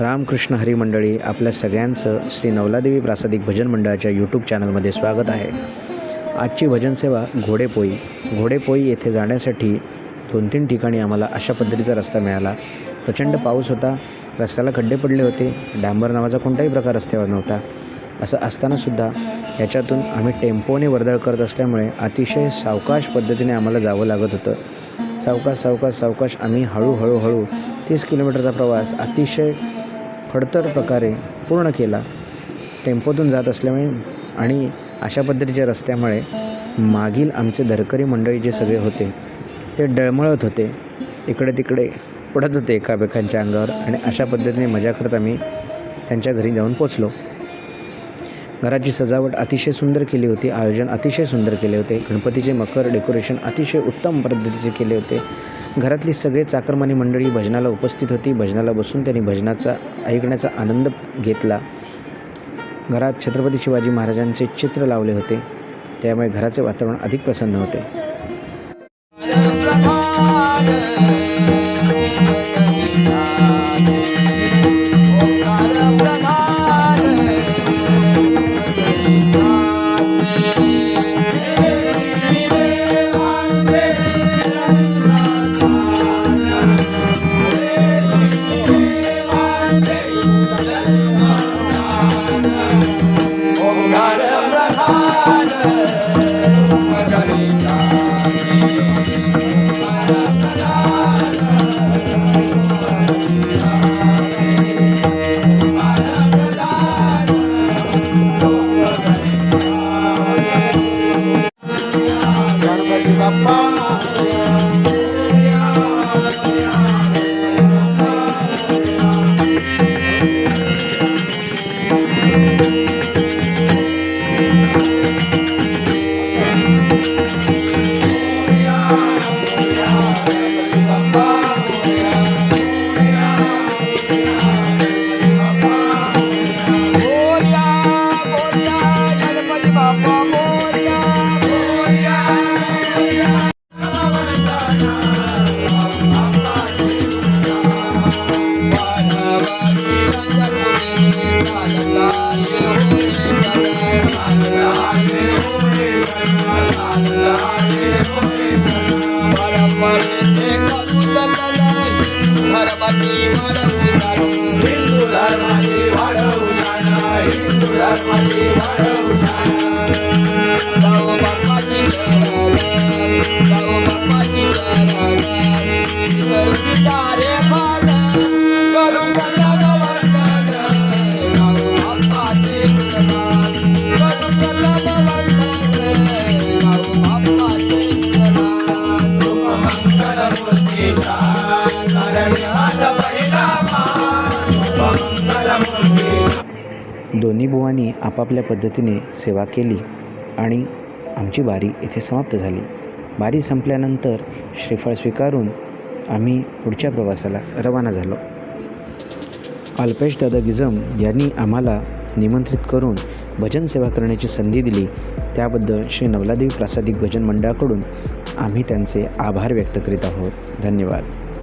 रामकृष्ण हरी मंडळी आपल्या सगळ्यांचं श्री नवलादेवी प्रासादिक भजन मंडळाच्या यूट्यूब चॅनलमध्ये स्वागत आहे. आजची भजनसेवा घोडेपोई. घोडेपोई येथे जाण्यासाठी दोन तीन ठिकाणी आम्हाला अशा पद्धतीचा रस्ता मिळाला. प्रचंड पाऊस होता. रस्त्याला खड्डे पडले होते. डांबर नावाचा कोणताही प्रकार रस्त्यावर नव्हता. असं असतानासुद्धा याच्यातून आम्ही टेम्पोने वर्दळ करत असल्यामुळे अतिशय सावकाश पद्धतीने आम्हाला जावं लागत होतं. सावकाश सावकाश सावकाश आम्ही हळूहळू हळू तीस किलोमीटरचा प्रवास अतिशय खडतर प्रकारे पूर्ण केला. टेम्पोतून जात असल्यामुळे आणि अशा पद्धतीच्या रस्त्यामुळे मागील आमचे धरकरी मंडळी जे सगळे होते ते डळमळत होते. इकडे तिकडे पडत होते एकामेकांच्या अंगावर आणि अशा पद्धतीने मजा करत आम्ही त्यांच्या घरी जाऊन पोचलो घराची सजावट अतिशय सुंदर केली होती. आयोजन अतिशय सुंदर केले होते. गणपतीचे मकर डेकोरेशन अतिशय उत्तम पद्धतीचे केले होते. घरातली सगळे चाकरमानी मंडळी भजनाला उपस्थित होती. भजनाला बसून त्यांनी भजनाचा ऐकण्याचा आनंद घेतला. घरात छत्रपती शिवाजी महाराजांचे चित्र लावले होते. त्यामुळे घराचे वातावरण अधिक प्रसन्न होते. Música Bye. दोन्ही बुवांनी आपापल्या पद्धतीने सेवा केली आणि आमची बारी इथे समाप्त झाली. बारी संपल्यानंतर श्रीफळ स्वीकारून आम्ही पुढच्या प्रवासाला रवाना झालो. अल्पेश दादा गिजम यांनी आम्हाला निमंत्रित करून भजन सेवा करण्याची संधी दिली. त्याबद्दल श्री नवलादेवी प्रासादिक भजन मंडळाकडून आम्ही त्यांचे आभार व्यक्त करीत आहोत. धन्यवाद.